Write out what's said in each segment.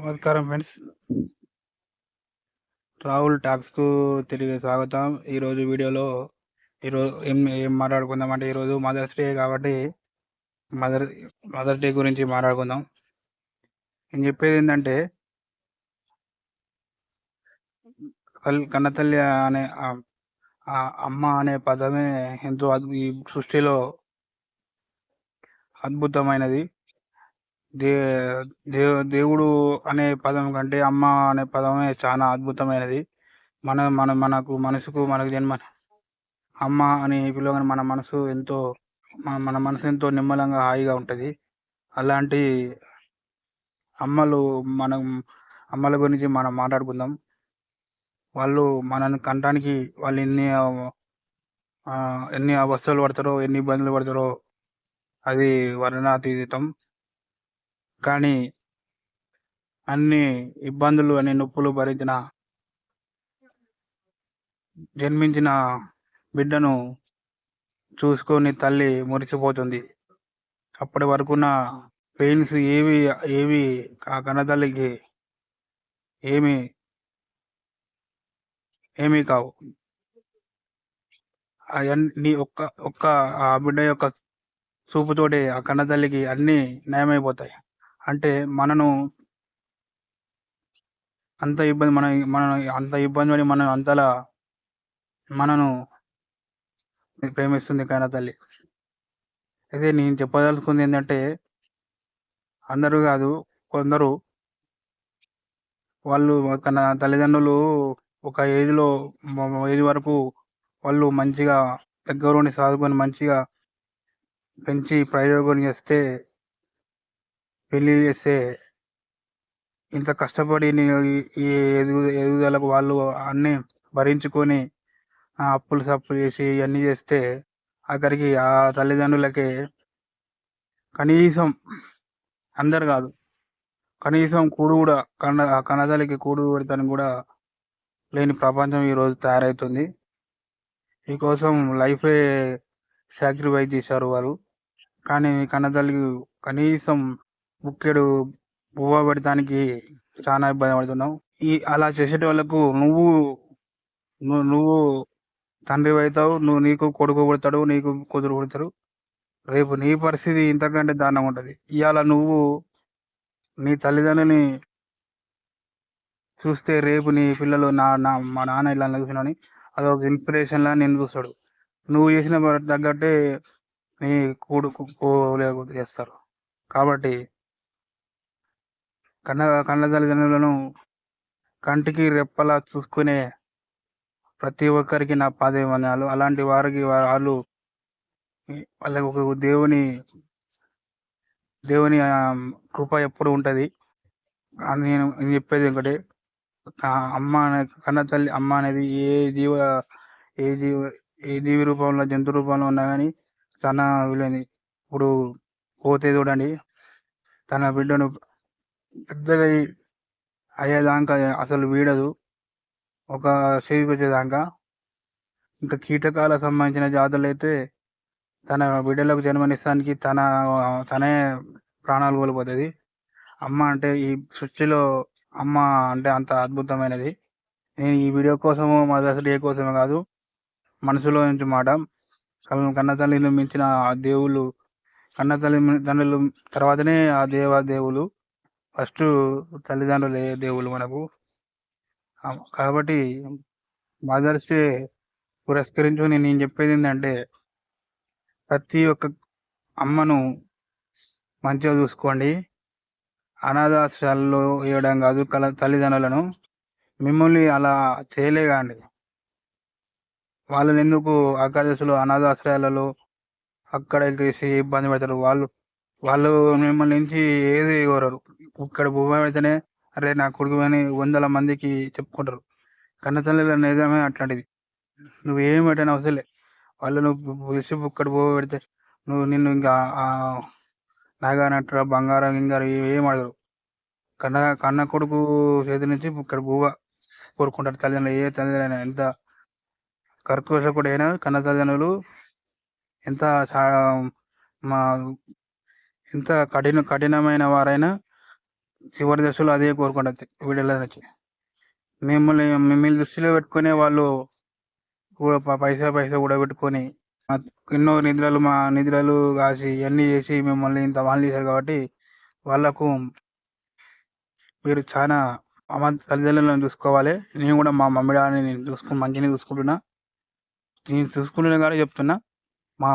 నమస్కారం ఫ్రెండ్స్. రాహుల్ టాక్స్కు తిరిగి స్వాగతం. ఈరోజు వీడియోలో ఈరోజు ఏం ఏం మాట్లాడుకుందాం అంటే ఈరోజు మదర్స్ డే కాబట్టి మదర్ మదర్స్ డే గురించి మాట్లాడుకుందాం. నేను చెప్పేది ఏంటంటే తల్లి కన్నతల్లి అనే అమ్మ అనే పదమే ఎంతో ఈ సృష్టిలో అద్భుతమైనది. దే దేవు దేవుడు అనే పదం కంటే అమ్మ అనే పదమే చాలా అద్భుతమైనది. మన మన మనకు మనసుకు మనకు జన్మ. అమ్మ అని పిలవగానే మన మనసు ఎంతో మన మన మనసు ఎంతో నిమ్మలంగా హాయిగా ఉంటుంది. అలాంటి అమ్మలు మనం అమ్మల గురించి మనం మాట్లాడుకుందాం. వాళ్ళు మనని కంటానికి వాళ్ళు ఎన్ని ఎన్ని అవస్థలు పడతారో ఎన్ని ఇబ్బందులు పడతారో అది వర్ణాతీతం కానీ అన్ని ఇబ్బందులు అన్ని నొప్పులు భరించిన జన్మించిన బిడ్డను చూసుకొని తల్లి మురిసిపోతుంది. అప్పటి వరకున్న పెయిన్స్ ఏవి ఏవి ఆ కన్నతల్లికి ఏమి ఏమీ కావు. అవన్నీ ఒక్క ఒక్క ఆ బిడ్డ యొక్క చూపుతోటి ఆ కన్నతల్లికి అన్నీ నయమైపోతాయి. అంటే మనను అంత ఇబ్బంది మన మన అంత ఇబ్బంది పడి మనం అంతలా మనను ప్రేమిస్తుంది కన్న తల్లి. అయితే నేను చెప్పదలుచుకుంది ఏంటంటే అందరూ కాదు కొందరు వాళ్ళు తన తల్లిదండ్రులు ఒక ఏజ్లో ఏజ్ వరకు వాళ్ళు మంచిగా దగ్గరుండి సాధుకొని మంచిగా పెంచి ప్రయోగం చేస్తే పెళ్ళి చేస్తే ఇంత కష్టపడి నేను ఈ- ఎదుగు ఎదుగుదలకు వాళ్ళు అన్నీ భరించుకొని అప్పులు సప్పులు చేసి ఇవన్నీ చేస్తే అక్కడికి ఆ తల్లిదండ్రులకి కనీసం అందరు కాదు కనీసం కూడు కూడా కన్న ఆ కన్నతల్లికి కూడు పెడతాను కూడా లేని ప్రపంచం ఈరోజు తయారవుతుంది ఈ కోసం లైఫే సాక్రిఫైస్ చేశారు వారు. కానీ కన్నతల్లికి కనీసం బుక్కెడు బువ్వ పెడతానికి చాలా ఇబ్బంది పడుతున్నావు ఈ అలా చేసేట వాళ్ళకు నువ్వు నువ్వు నువ్వు తండ్రి అవుతావు నువ్వు నీకు కొడుకు పుడతాడు నీకు కూతురు పుడతాడు రేపు నీ పరిస్థితి ఇంతకంటే దారుణంగా ఉంటుంది. ఇవాళ నువ్వు నీ తల్లిదండ్రులని చూస్తే రేపు నీ పిల్లలు నా నా మా నాన్న ఇలా చూసినని అదొక ఇన్స్పిరేషన్ లా నేను చూస్తాడు. నువ్వు చేసిన తగ్గట్టే నీ కొడుకు లేకు చేస్తారు. కాబట్టి కన్న కన్న తల్లిదండ్రులను కంటికి రెప్పలా చూసుకునే ప్రతి ఒక్కరికి నా పాదవందనాలు అలాంటి వారికి వాళ్ళు వాళ్ళకి ఒక దేవుని దేవుని కృప ఎప్పుడు ఉంటుంది? అని నేను చెప్పేది ఒకటి. అమ్మ అనే కన్న తల్లి అమ్మ అనేది ఏ జీవ ఏ జీవ ఏ జీవి రూపంలో జంతు రూపంలో ఉన్నా కానీ చాలా విలువైంది. ఇప్పుడు పోతే చూడండి తన బిడ్డను పెద్దగా అయ్యేదాకా అసలు వీడదు. ఒక స్టేజ్కి వచ్చేదాకా ఇంకా కీటకాలకు సంబంధించిన జాతులు అయితే తన బిడ్డలకు జన్మనిస్తానికి తన తనే ప్రాణాలు కోల్పోతుంది. అమ్మ అంటే ఈ సృష్టిలో అమ్మ అంటే అంత అద్భుతమైనది. నేను ఈ వీడియో కోసము మదర్స్ ఏ కోసమే కాదు మనసులో నుంచి మాట. కన్న తల్లిని మించిన ఆ దేవుళ్ళు కన్న తల్లి తండ్రులు తర్వాతనే ఆ దేవ దేవులు. ఫస్ట్ తల్లిదండ్రులే దేవుళ్ళు మనకు? కాబట్టి మదర్స్ డే పురస్కరించుకుని నేను చెప్పేది ఏంటంటే ప్రతి ఒక్క అమ్మను మంచిగా చూసుకోండి. అనాథాశ్రయాల్లో వేయడం కాదు కల తల్లిదండ్రులను మిమ్మల్ని అలా చేయలేకండి. వాళ్ళని ఎందుకు ఆకాదశిలో అనాథాశ్రయాలలో అక్కడ ఇబ్బంది పెడతారు? వాళ్ళు వాళ్ళు మిమ్మల్ని నుంచి ఏది కోరరు. ఇక్కడ భూమైతేనే పెడితేనే అరే నా కొడుకు అని వందల మందికి చెప్పుకుంటారు. కన్నతల్లిల నిజమే అట్లాంటిది. నువ్వు ఏం పెట్టని అవసరం లే. వాళ్ళు నువ్వు పిలిచి ఇక్కడ భూమి పెడితే నువ్వు నిన్ను ఇంకా నాగానట్ర బంగారం గింగారు ఏం అడగరు. కన్న కన్న కొడుకు చేతి నుంచి ఇక్కడ భూవ కోరుకుంటారు. తల్లిదండ్రులు ఏ తల్లిదండ్రులైనా ఎంత కర్కోశకుడైనా కన్న తల్లిదండ్రులు ఎంత చా- మా ఎంత కఠిన కఠినమైన వారైనా చివరి దశలో అదే కోరుకుంటుంది వీడియోలో వచ్చి మిమ్మల్ని మిమ్మల్ని దృష్టిలో పెట్టుకునే వాళ్ళు కూడా పైసా పైసా కూడా పెట్టుకొని ఎన్నో నిద్రలు మా నిద్రలు కాసి ఇవన్నీ చేసి మిమ్మల్ని ఇంత వాళ్ళు చేశారు కాబట్టి వాళ్ళకు మీరు చాలా అమ్మ తల్లిదండ్రులను చూసుకోవాలి. నేను కూడా మా మమ్మీ డాడీని నేను చూసుకు మంచిగా చూసుకుంటున్నా. నేను చూసుకుంటున్నా కానీ చెప్తున్నా. మా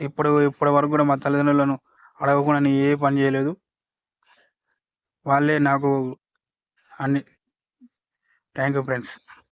ఇప్పుడు ఇప్పటి వరకు కూడా మా తల్లిదండ్రులను అడగకుండా నేను ఏ పని చేయలేదు. వాళ్ళే నాకు అన్ని థ్యాంక్ యూ ఫ్రెండ్స్.